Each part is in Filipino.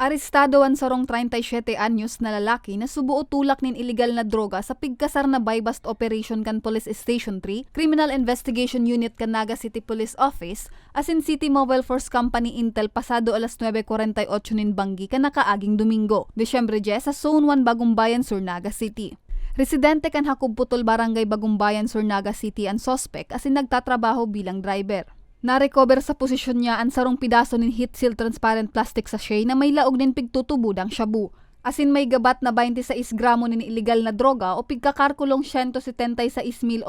Arestado ang sarong 37 anyos na lalaki na subuo tulak nin illegal na droga sa pigkasar na buy-bust operation kan Police Station 3, Criminal Investigation Unit kan Naga City Police Office, asin City Mobile Force Company Intel pasado alas 9.48 nin Banggi kan nakaaging Domingo, Desyembre 10 sa Zone 1 Bagumbayan, Sur Naga City. Residente kan Hakubputol Barangay Bagumbayan, Sur Naga City ang sospek asin nagtatrabaho bilang driver. Na-recover sa posisyon niya ang sarong pidaso nin heat seal transparent plastic sachet na may laog nin pigtutubudang shabu. Asin may gabat na 26 gramo nin illegal na droga o pigkakarkulong 176,800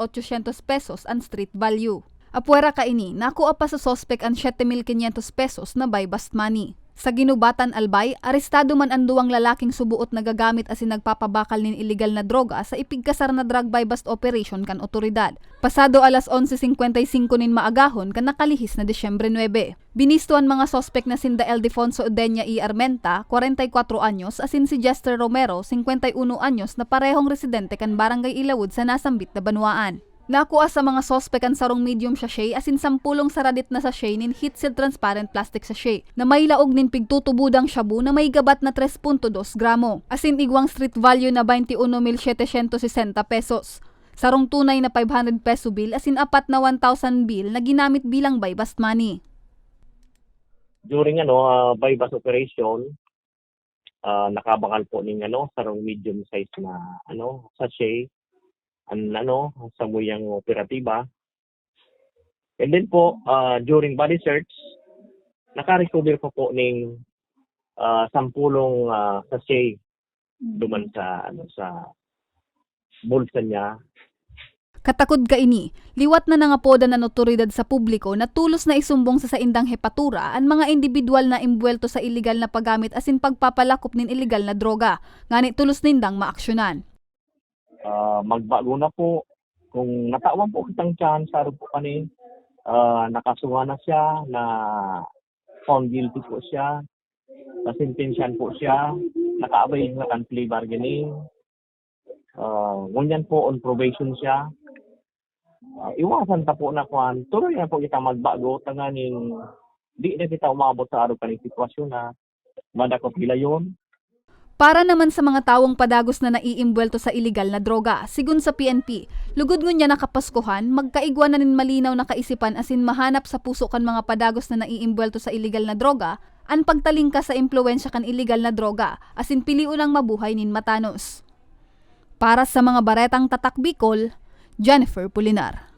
pesos ang street value. Apuera ka ini, nakuha pa sa sospek ang 7,500 pesos na buy bust money. Sa ginubatan albay, arestado man ang duwang lalaking subuot na gagamit asin nagpapabakal nin illegal na droga sa ipigkasar na drug buy bust operation kan otoridad. Pasado alas 11.55 nin maagahon kan nakalihis na Desyembre 9. Binisto ang mga sospek na sinda Eldefonso Udenya y Armenta, 44 anyos, asin si Jester Romero, 51 anyos na parehong residente kan Barangay Ilawod sa nasambit na Banwaan. Nakuha sa mga sospek ang sarong medium sachet asin sampulong saradit na sachet nin heat seal transparent plastic sachet na may laog nin pigtutubudang shabu na may gabat na 3.2 gramo asin igwang street value na 21,760 pesos. Sarong tunay na 500 peso bill asin apat na 1,000 bill na ginamit bilang buy bust money. during ano uh, buy bus operation uh, nakabangal po ning ano sarong medium size na ano sachet an ano sa muyang operatiba. And then po uh, during body search naka-recover pa po ning uh, sampulong uh, sachet duman sa ano sa bulsa niya. Katakod ka ini, liwat na nangapoda ng otoridad sa publiko na tulos na isumbong sa saindang hepatura ang mga individual na imbwelto sa illegal na paggamit asin pagpapalakop nin illegal na droga, ngani tulos nindang maaksyonan. Uh, magbago na po. Kung natawan po kitang chance, saro po kani, uh, nakasuha na siya, na found guilty po siya, nasintensyan po siya, nakaabay na kan plea bargaining, uh, ngunyan po on probation siya. Uh, iwasan ta po na kuan, tuloy na po kita magbago, tanganing di na kita umabot sa araw kaning sitwasyon na madakot yon Para naman sa mga tawong padagos na naiimbwelto sa illegal na droga, sigun sa PNP, lugod ngunya nakapaskuhan, magkaigwa na nin malinaw na kaisipan asin mahanap sa puso kan mga padagos na naiimbwelto sa illegal na droga, an pagtalingka sa impluensya kan illegal na droga, asin piliun ang mabuhay nin matanos. Para sa mga baretang tatak Bicol, Jennifer Pulinar.